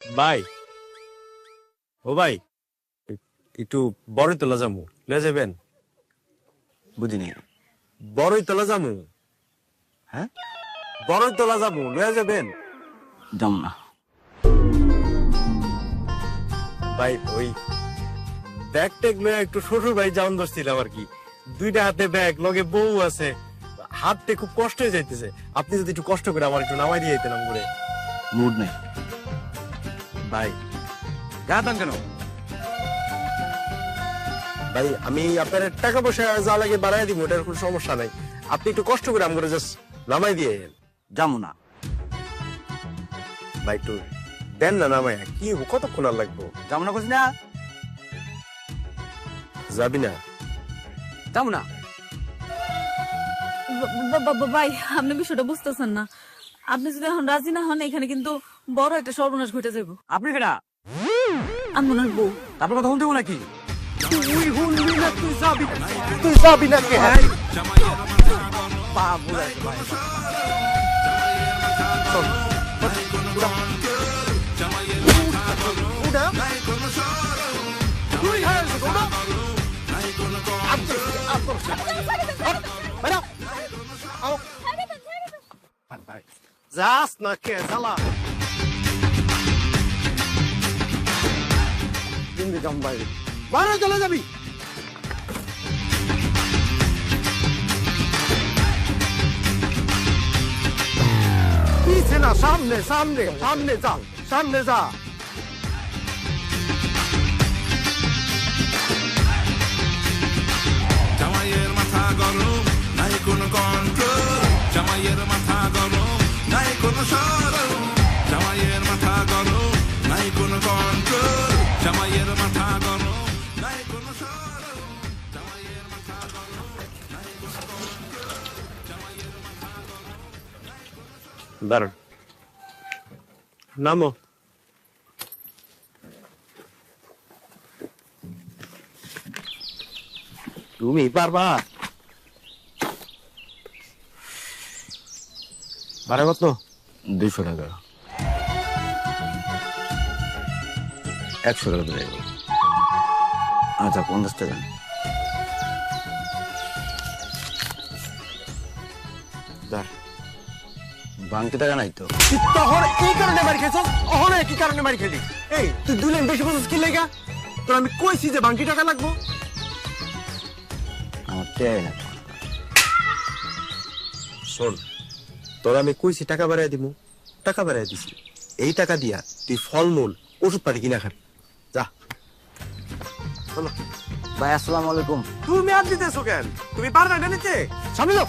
ভাই। ও ভাই একটু বড়ই তোলা যামু লে যাবেন? বুঝিনি। বড়ই তোলা যামু হ্যাঁ? বড়ই তোলা যামু লয়ে যাবেন? যাম না। ভাই ওই ব্যাগ ট্যাগ লয়ে একটু শ্বশুর ভাই যাওয়ান ধরছিলাম আর কি। দুইটা হাতে ব্যাগ লগে বউ আছে। হাতটা খুব কষ্ট হয়ে যাইতেছে। আপনি যদি একটু কষ্ট করে আমার একটু নামাই দিয়ে যেতেন করে মুড নেই। ভাই। কেন? ভাই আমি আপনার টাকা পয়সা যা লাগে বাড়াই দিব ওটার কোনো সমস্যা নাই। আপনি একটু কষ্ট করে আমার জাস্ট নামাই দিয়ে যাব না। ভাই একটু দেন না নামাই। কি কতক্ষণ আর লাগবো? যাব না করছি না? যাবি না? যাব না। ভাই আপনি বিষয়টা বুঝতেছেন না। আপনি যদি এখন রাজি না হন এখানে কিন্তু বড় একটা সর্বনাশ ঘটে যাব আপনি কেনা আমি ওনার বউ। তারপর কথা শুনতে নাকি? তুই শুনবি না তুই যাবি তুই যাবি না কে? যাস যাম ভাই বারো চলে যাবি। পিছে না, সামনে সামনে সামনে যা সামনে যা। জামাইয়ের কন্ট্রোল জামাইয়ের মাথা গরম, নাই কোনো সরম দারুণ নামো তুমি পারবা। ভাড়া কত? দুইশো টাকা। একশো টাকা দেবে আচ্ছা পঞ্চাশ টাকা। দার বাংতি টাকা নাই তো। তখন এই কারণে মারি খেয়েছ অহনে কি কারণে মারি খেলি এই তুই দুই লাইন বেশি বলছিস কি লেগা? তোর আমি কইছি যে বাঙ্কি টাকা লাগবো। আমার টেয়াই না। শোন তোর আমি কইছি টাকা বাড়াই দিমু। টাকা বাড়াই দিছি। এই টাকা দিয়া তুই ফলমূল ওষুধ পাতি কিনা খাবি। যা। চলো। ভাই আসসালামু আলাইকুম। তুমি আর দিতেছো কেন? তুমি পারবে না নিতে? সামনে যাও।